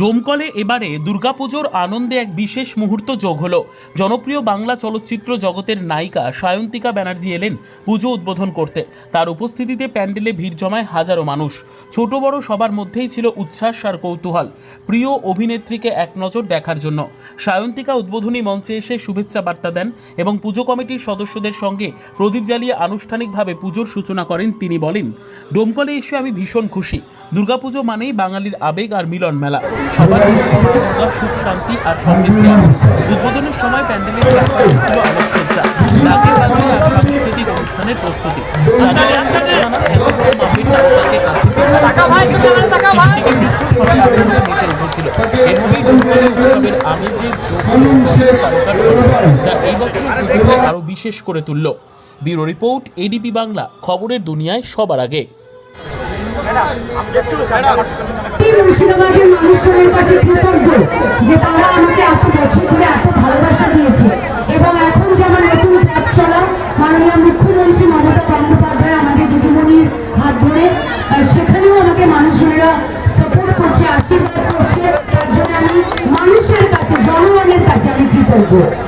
ডোমকলে এবারে দুর্গাপুজোর আনন্দে এক বিশেষ মুহূর্ত যোগ হলো। জনপ্রিয় বাংলা চলচ্চিত্র জগতের নায়িকা সায়ন্তিকা ব্যানার্জি এলেন পুজো উদ্বোধন করতে। তার উপস্থিতিতে প্যান্ডেলে ভিড় জমায় হাজারো মানুষ। ছোট বড় সবার মধ্যেই ছিল উচ্ছ্বাস আর কৌতূহল, প্রিয় অভিনেত্রীকে এক নজর দেখার জন্য। সায়ন্তিকা উদ্বোধনী মঞ্চে এসে শুভেচ্ছা বার্তা দেন এবং পুজো কমিটির সদস্যদের সঙ্গে প্রদীপ জ্বালিয়ে আনুষ্ঠানিকভাবে পুজোর সূচনা করেন তিনি বলেন, ডোমকলে এসে আমি ভীষণ খুশি। দুর্গাপুজো মানেই বাঙালির আবেগ আর মিলন মেলা সবার সুখ শান্তি আর সমৃদ্ধি উদ্বোধনের সময় প্যান্ডেলের ছিল আলোকসজ্জা রাতে বাজে আর সাংস্কৃতিক অনুষ্ঠানের প্রস্তুতি। যা আরও বিশেষ করে তুলল। Bureau report ADP Bangla. খবরের দুনিয়ায় সবার আগে। আছে